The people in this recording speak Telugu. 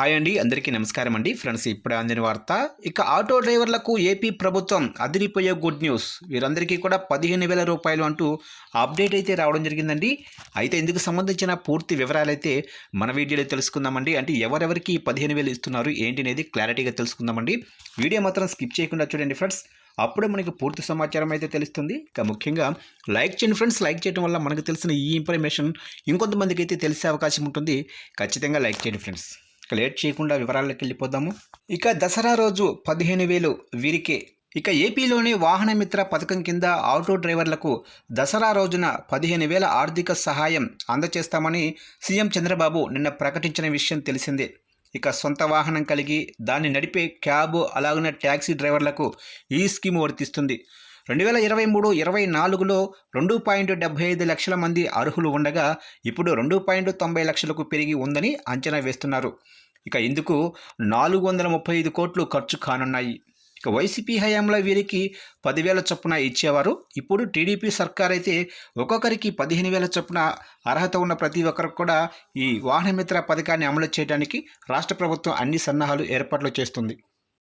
హాయ్ అండి అందరికీ నమస్కారం అండి. ఫ్రెండ్స్ ఇప్పుడే అందిన వార్త ఇక ఆటో డ్రైవర్లకు ఏపీ ప్రభుత్వం అదిరిపోయే గుడ్ న్యూస్. వీరందరికీ కూడా పదిహేను వేల రూపాయలు అంటూ అప్డేట్ అయితే రావడం జరిగిందండి. అయితే ఇందుకు సంబంధించిన పూర్తి వివరాలు అయితే మన వీడియోలో తెలుసుకుందామండి. అంటే ఎవరెవరికి పదిహేను వేలు ఇస్తున్నారు ఏంటి అనేది క్లారిటీగా తెలుసుకుందామండి. వీడియో మాత్రం స్కిప్ చేయకుండా చూడండి ఫ్రెండ్స్. అప్పుడే మనకి పూర్తి సమాచారం అయితే తెలుస్తుంది. ఇక ముఖ్యంగా లైక్ చేయండి ఫ్రెండ్స్. లైక్ చేయడం వల్ల మనకు తెలిసిన ఈ ఇన్ఫర్మేషన్ ఇంకొంతమందికి అయితే తెలిసే అవకాశం ఉంటుంది. ఖచ్చితంగా లైక్ చేయండి ఫ్రెండ్స్. ఇక లేట్ చేయకుండా వివరాలకు వెళ్ళిపోదాము. ఇక దసరా రోజు పదిహేను వేలు వీరికే. ఇక ఏపీలోని వాహనమిత్ర పథకం కింద ఆటో డ్రైవర్లకు దసరా రోజున పదిహేను వేల ఆర్థిక సహాయం అందజేస్తామని సీఎం చంద్రబాబు నిన్న ప్రకటించిన విషయం తెలిసిందే. ఇక సొంత వాహనం కలిగి దాన్ని నడిపే క్యాబ్ అలాగనే ట్యాక్సీ డ్రైవర్లకు ఈ స్కీమ్ వర్తిస్తుంది. రెండు వేల ఇరవై మూడు ఇరవై నాలుగులో రెండు పాయింట్ డెబ్బై ఐదు లక్షల మంది అర్హులు ఉండగా ఇప్పుడు రెండు పాయింట్ తొంభై లక్షలకు పెరిగి ఉందని అంచనా వేస్తున్నారు. ఇక ఇందుకు నాలుగు వందల ముప్పై ఐదు కోట్లు ఖర్చు కానున్నాయి. ఇక వైసీపీ హయాంలో వీరికి పదివేల చొప్పున ఇచ్చేవారు. ఇప్పుడు టీడీపీ సర్కార్ అయితే ఒక్కొక్కరికి పదిహేను వేల చొప్పున అర్హత ఉన్న ప్రతి ఒక్కరికి కూడా ఈ వాహనమిత్ర పథకాన్ని అమలు చేయడానికి రాష్ట్ర ప్రభుత్వం అన్ని సన్నాహాలు ఏర్పాట్లు చేస్తుంది.